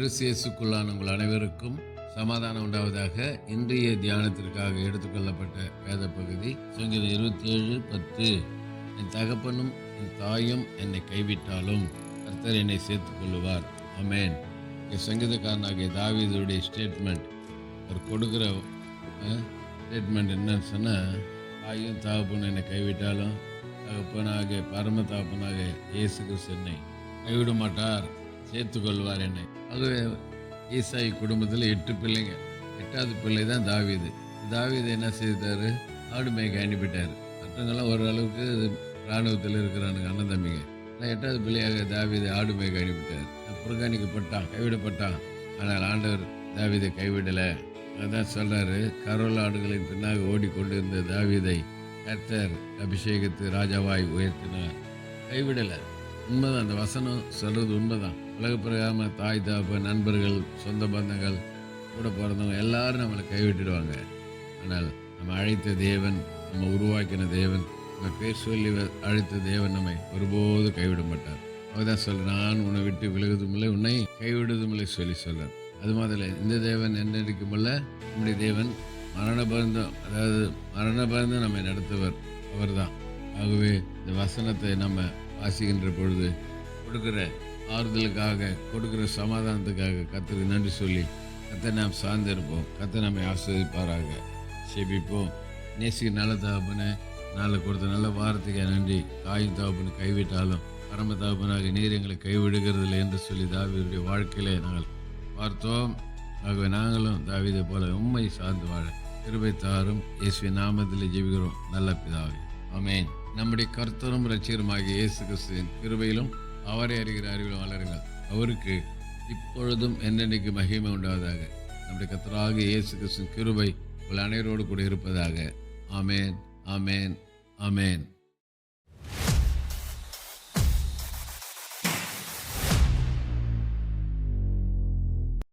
கிறிஸ்தியேசுக்குள்ளான உங்கள் அனைவருக்கும் சமாதானம் உண்டாவதாக இன்றைய தியானத்திற்காக எடுத்துக்கொள்ளப்பட்ட வேத பகுதி சங்கீதம் இருபத்தி ஏழு பத்து. என் தகப்பனும் என் தாயும் என்னை கைவிட்டாலும் கர்த்தர் என்னை சேர்த்துக் கொள்ளுவார் அமேன் இங்கே சங்கீதக்காரனாகிய தாவீதுடைய ஸ்டேட்மெண்ட் அவர் கொடுக்குற ஸ்டேட்மெண்ட் என்னன்னு சொன்னால் தாயும் தகப்பனும் என்னை கைவிட்டாலும் தகப்பனாக பரம தகப்பனாக இயேசு கிறிஸ்து என்னை கைவிட மாட்டார் சேர்த்துக்கொள்வார் என்னை. அதுவே ஈசாய் குடும்பத்தில் எட்டு பிள்ளைங்க. எட்டாவது பிள்ளை தான் தாவீது. தாவீது என்ன செய்தார்? ஆடு மேய்க்க அனுப்பிட்டார். மற்றவங்கெல்லாம் ஓரளவுக்கு இராணுவத்தில் இருக்கிறானுங்க அண்ணன் தம்பிங்க. எட்டாவது பிள்ளையாக தாவீது ஆடு மேய்க்க அனுப்பிட்டார். புறக்கணிக்கப்பட்டான் கைவிடப்பட்டான். ஆனால் ஆண்டவர் தாவீதை கைவிடலை. அதான் சொல்கிறாரு கரோல் ஆடுகளின் பின்னாக ஓடிக்கொண்டிருந்த தாவீதை கர்த்தர் அபிஷேகத்து ராஜாவாய் உயர்த்தினார். கைவிடலை. உண்மைதான் அந்த வசனம் சொல்கிறது உண்மைதான். உலக பிரகாம தாய் தாப்ப நண்பர்கள் சொந்த பந்தங்கள் கூட பிறந்தவங்க எல்லாரும் நம்மளை கைவிட்டுடுவாங்க. ஆனால் நம்ம அழைத்த தேவன் நம்ம உருவாக்கின தேவன் நம்ம பேர் சொல்லி வ- அழைத்த தேவன் நம்மை ஒருபோது கைவிட மாட்டார். அவர்தான் சொல்ல நான் உன்னை விட்டு விலகுதும் இல்லை உன்னை கைவிடுவதும் இல்லை சொல்லி சொல்கிறார் அது மாதிரி இந்த தேவன் என்னடிக்குமல்ல நம்முடைய தேவன் மரண பருந்தம் அதாவது மரண பருந்தம் நம்மை நடத்துவர். அவர் தான் ஆகவே இந்த வசனத்தை நம்ம வாசிக்கின்ற பொழுது கொடுக்குற ஆறுதலுக்காக கொடுக்குற சமாதானத்துக்காக கத்தருக்கு நன்றி சொல்லி கத்தை நாம் சார்ந்திருப்போம். கத்தை நம்மை ஆஸ்வதிப்பாராக செபிப்போம் நேசிக்கு நல்ல தகப்பனை நாளை கொடுத்த நல்ல வாரத்துக்கு நன்றி. காயும் தகப்பனு கைவிட்டாலும் பரம தகப்பனாக நீர் எங்களை கைவிடுகிறதில்லை என்று சொல்லி தாவியுடைய வாழ்க்கையிலே நாங்கள் பார்த்தோம். ஆகவே நாங்களும் தாவிதை போல உண்மை சார்ந்து வாழ கிருபை தாரும். இயேசுவின் நாமத்தில் ஜெபிக்கிறோம். நல்ல பிதாவே. அமேன் நம்முடைய கர்த்தரும் ரட்சியருமாகிய இயேசு கிறிஸ்துவின் கிருபையிலும் அவரை அறிகிற அறிவிலும் வளருங்கள் அவருக்கு இப்பொழுதும் என்னென்னைக்கு மகிமை உண்டாவதாக. நம்முடைய கர்த்தராக இயேசு கிறிஸ்துவின் கிருபை உங்கள் அனைவரோடு கூட இருப்பதாக. ஆமேன் ஆமேன் ஆமேன்.